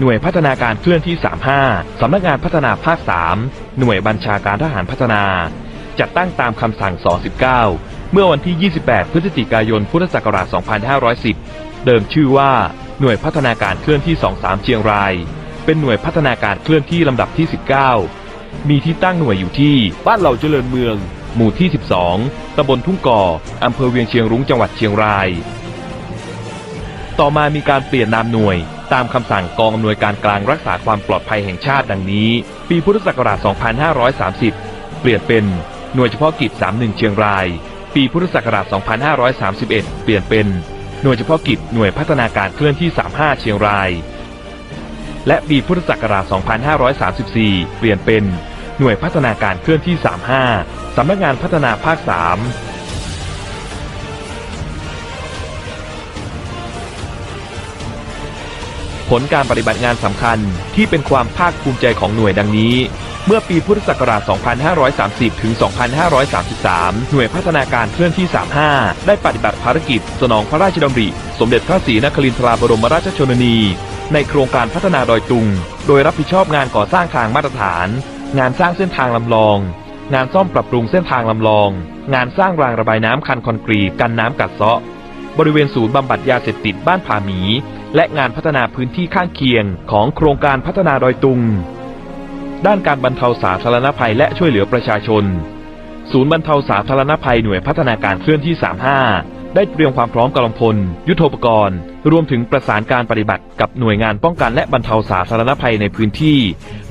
หน่วยพัฒนาการเคลื่อนที่ 35 สำนักงานพัฒนาภาค 3 หน่วยบัญชาการทหารพัฒนา จัดตั้งตามคำสั่ง 219 เมื่อวันที่ 28 พฤศจิกายน พุทธศักราช 2510 เดิมชื่อว่าหน่วยพัฒนาการเคลื่อนที่ 23 เชียงราย เป็นหน่วยพัฒนาการเคลื่อนที่ลำดับที่ 19 มีที่ตั้งหน่วยอยู่ที่บ้านเหล่าเจริญเมือง หมู่ที่ 12 ตำบลทุ่งก่ออำเภอเวียงเชียงรุ้ง จังหวัดเชียงราย ต่อมามีการเปลี่ยนนามหน่วย ตามคำสั่งกองอำนวยการกลางรักษาความปลอดภัยแห่งชาติดังนี้ ปีพุทธศักราช 2530 เปลี่ยนเป็นหน่วยเฉพาะกิจ 31 เชียงราย ปีพุทธศักราช 2531 เปลี่ยนเป็นหน่วยเฉพาะกิจหน่วยพัฒนาการเคลื่อนที่ 35 เชียงราย และปีพุทธศักราช 2534 เปลี่ยนเป็นหน่วยพัฒนาการเคลื่อนที่ 35 สำนักงานพัฒนาภาค 3 ผลการปฏิบัติงานสำคัญที่เป็นความภาคภูมิใจของหน่วยดังนี้ เมื่อปีพุทธศักราช 2530 ถึง 2533 หน่วยพัฒนาการเคลื่อนที่ 35 ได้ปฏิบัติภารกิจ สนองพระราชดำริ สมเด็จพระศรีนครินทราบรมราชชนนี ในโครงการพัฒนาดอยตุง โดยรับผิดชอบงานก่อสร้างทางมาตรฐาน งานสร้างเส้นทางลำลอง งานซ่อมปรับปรุงเส้นทางลำลอง งานสร้างรางระบายน้ำคันคอนกรีตกันน้ำกัดเซาะ บริเวณศูนย์บำบัดยาเสพติดบ้านผาหมี และงานพัฒนาพื้นที่ข้างเคียงของโครงการพัฒนาดอยตุง ด้านการบรรเทาสาธารณภัยและช่วยเหลือประชาชน ศูนย์บรรเทาสาธารณภัยหน่วยพัฒนาการเคลื่อนที่ 35 ได้เตรียมความพร้อมกำลังพล ยุทโธปกรณ์ รวมถึงประสานการปฏิบัติกับหน่วยงานป้องกันและบรรเทาสาธารณภัยในพื้นที่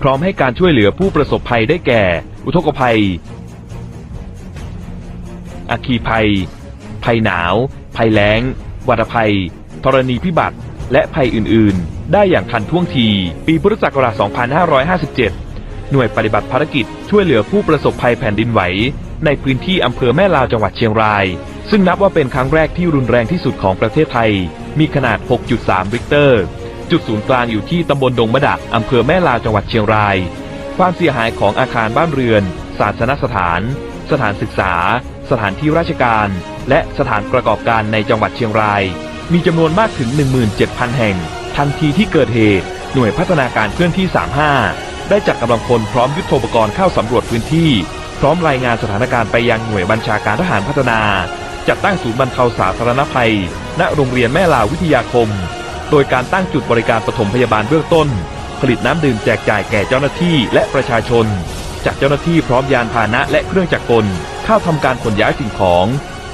พร้อมให้การช่วยเหลือผู้ประสบภัยได้แก่ อุทกภัยอัคคีภัย ภัยหนาว ภัยแล้ง วัฏภัย ธรณีพิบัติ และภัยอื่น ๆ ได้อย่างทันท่วงที ปีพุทธศักราช 2557 หน่วยปฏิบัติภารกิจช่วยเหลือผู้ประสบภัยแผ่นดินไหว ในพื้นที่อำเภอแม่ลาวจังหวัดเชียงราย ซึ่งนับว่าเป็นครั้งแรกที่รุนแรงที่สุดของประเทศไทย มีขนาด 6.3 ริกเตอร์ จุดศูนย์กลางอยู่ที่ตำบลดงมะดะอำเภอแม่ลาวจังหวัดเชียงราย ความเสียหายของอาคารบ้านเรือน ศาสนสถาน สถานศึกษา สถานที่ราชการ และสถานประกอบการในจังหวัดเชียงราย มีจำนวนมากถึง 17,000 แห่ง ทันทีที่เกิดเหตุ หน่วยพัฒนาการเคลื่อนที่ 35 ได้จัดกำลังพลพร้อมยุทโธปกรณ์เข้าสำรวจพื้นที่ พร้อมรายงานสถานการณ์ไปยังหน่วยบัญชาการทหารพัฒนา จัดตั้งศูนย์บรรเทาสาธารณภัย ณ โรงเรียนแม่ลาววิทยาคม โดยการตั้งจุดบริการปฐมพยาบาลเบื้องต้น ผลิตน้ำดื่มแจกจ่ายแก่เจ้าหน้าที่และประชาชน จากเจ้าหน้าที่พร้อมยานพาหนะและเครื่องจักรกล เข้าทำการขนย้ายสิ่งของ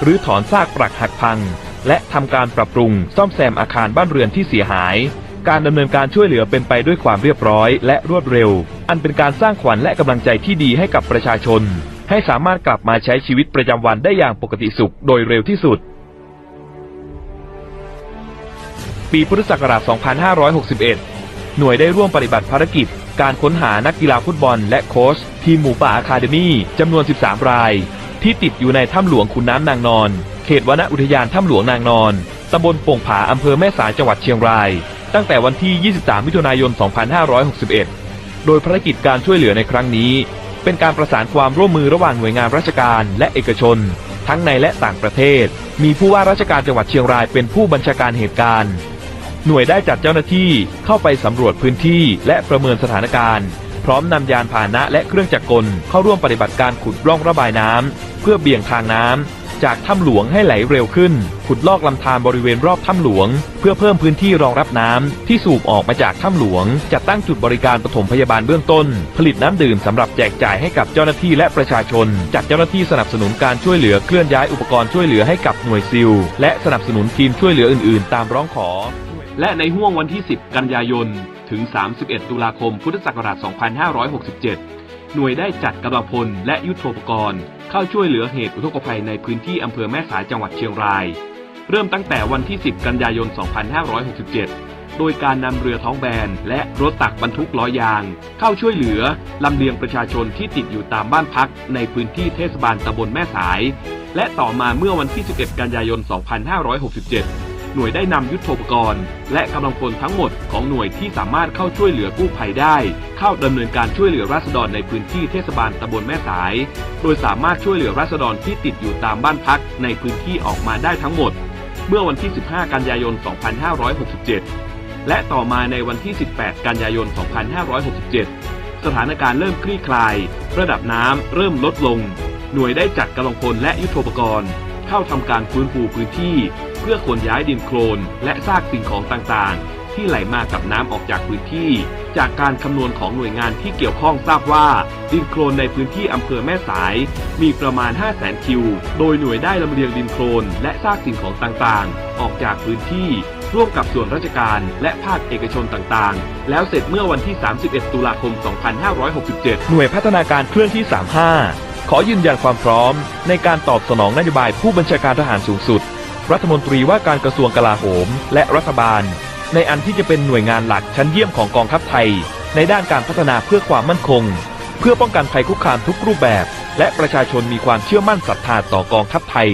หรือถอนซากปรักหักพัง และทำการปรับปรุงซ่อมแซมอาคารบ้านเรือนที่เสียหาย การดำเนินการช่วยเหลือเป็นไปด้วยความเรียบร้อยและรวดเร็ว อันเป็นการสร้างขวัญและกำลังใจที่ดีให้กับประชาชน ให้สามารถกลับมาใช้ชีวิตประจำวันได้อย่างปกติสุขโดยเร็วที่สุด ปีพุทธศักราช 2561 หน่วยได้ร่วมปฏิบัติภารกิจ การค้นหานักกีฬาฟุตบอลและโค้ชทีมหมูป่าอะคาเดมี่จำนวน 13 ราย ที่ติดอยู่ในถ้ำหลวงขุนน้ำนางนอน เขตวนอุทยานถ้ำหลวงนางนอนตำบลโป่งผาอำเภอแม่สายจังหวัดเชียงราย ตั้งแต่วันที่ 23 มิถุนายน 2561 โดยภารกิจการช่วยเหลือในครั้งนี้ เป็นการประสานความร่วมมือระหว่างหน่วยงานราชการและเอกชน ทั้งในและต่างประเทศ มีผู้ว่าราชการจังหวัดเชียงรายเป็นผู้บัญชาการเหตุการณ์ หน่วยได้จัดเจ้าหน้าที่เข้าไปสำรวจพื้นที่และประเมินสถานการณ์ พร้อมนำยานพาหนะและเครื่องจักรกลเข้าร่วมปฏิบัติการขุดร่องระบายน้ำเพื่อเบี่ยงทางน้ำจากถ้ำหลวงให้ไหลเร็วขึ้น ขุดลอกลำธารบริเวณรอบถ้ำหลวง เพื่อเพิ่มพื้นที่รองรับน้ำที่สูบออกมาจากถ้ำหลวง จัดตั้งจุดบริการปฐมพยาบาลเบื้องต้น ผลิตน้ำดื่มสำหรับแจกจ่ายให้กับเจ้าหน้าที่และประชาชน จัดเจ้าหน้าที่สนับสนุนการช่วยเหลือเคลื่อนย้ายอุปกรณ์ช่วยเหลือให้กับหน่วยซิลและสนับสนุนทีมช่วยเหลืออื่น ๆ ตามร้องขอ และในห่วงวันที่ 10 กันยายน ถึง 31 ตุลาคม พุทธศักราช 2567 หน่วยได้จัดกำลังพลและยุทโธปกรณ์ เข้าช่วยเหลือเหตุอุทกภัยในพื้นที่อำเภอแม่สายจังหวัดเชียงราย เริ่มตั้งแต่วันที่ 10 กันยายน 2567 โดยการนำเรือท้องแบน และรถตักบรรทุกล้อยาง เข้าช่วยเหลือลำเลียงประชาชนที่ติดอยู่ตามบ้านพัก ในพื้นที่เทศบาลตำบลแม่สาย และต่อมาเมื่อวันที่ 11 กันยายน 2567 หน่วยได้นำยุทโธปกรณ์ และกำลังพลทั้งหมดของหน่วยที่สามารถเข้าช่วยเหลือกู้ภัยได้ เข้าดำเนินการช่วยเหลือราษฎรในพื้นที่เทศบาลตำบลแม่สาย โดยสามารถช่วยเหลือราษฎรที่ติดอยู่ตามบ้านพักในพื้นที่ออกมาได้ทั้งหมด เมื่อวันที่ 15 กันยายน 2567 และต่อมาในวันที่ 18 กันยายน 2567 สถานการณ์เริ่มคลี่คลาย ระดับน้ำเริ่มลดลง หน่วยได้จัดกำลังพลและยุทโธปกรณ์ เข้าทำการฟื้นฟูพื้นที่ เพื่อขนย้ายดินโคลนและซากสิ่งของต่างๆ ที่ไหลมากับน้ำออกจากพื้นที่ จากการคำนวณของหน่วยงานที่เกี่ยวข้องทราบว่า ดินโคลนในพื้นที่อำเภอแม่สาย มีประมาณ 5 0 0 0 0 0 คิว โดยหน่วยได้ลำเลียงดินโคลนและซากสิ่งของต่างๆ ออกจากพื้นที่ร่วมกับส่วนราชการและภาคเอกชนต่างๆ แล้วเสร็จเมื่อวันที่ 31 ตุลาคม 2567 หน่วยพัฒนาการเคลื่อนที่ 35 ขอยืนยันความพร้อม ในการตอบสนองนโยบายผู้บัญชาการทหารสูงสุด รัฐมนตรีว่าการกระทรวงกลาโหม และรัฐบาล ในอันที่จะเป็นหน่วยงานหลักชั้นเยี่ยมของกองทัพไทย ในด้านการพัฒนาเพื่อความมั่นคง เพื่อป้องกันภัยคุกคามทุกรูปแบบ และประชาชนมีความเชื่อมั่นศรัทธาต่อกองทัพไทย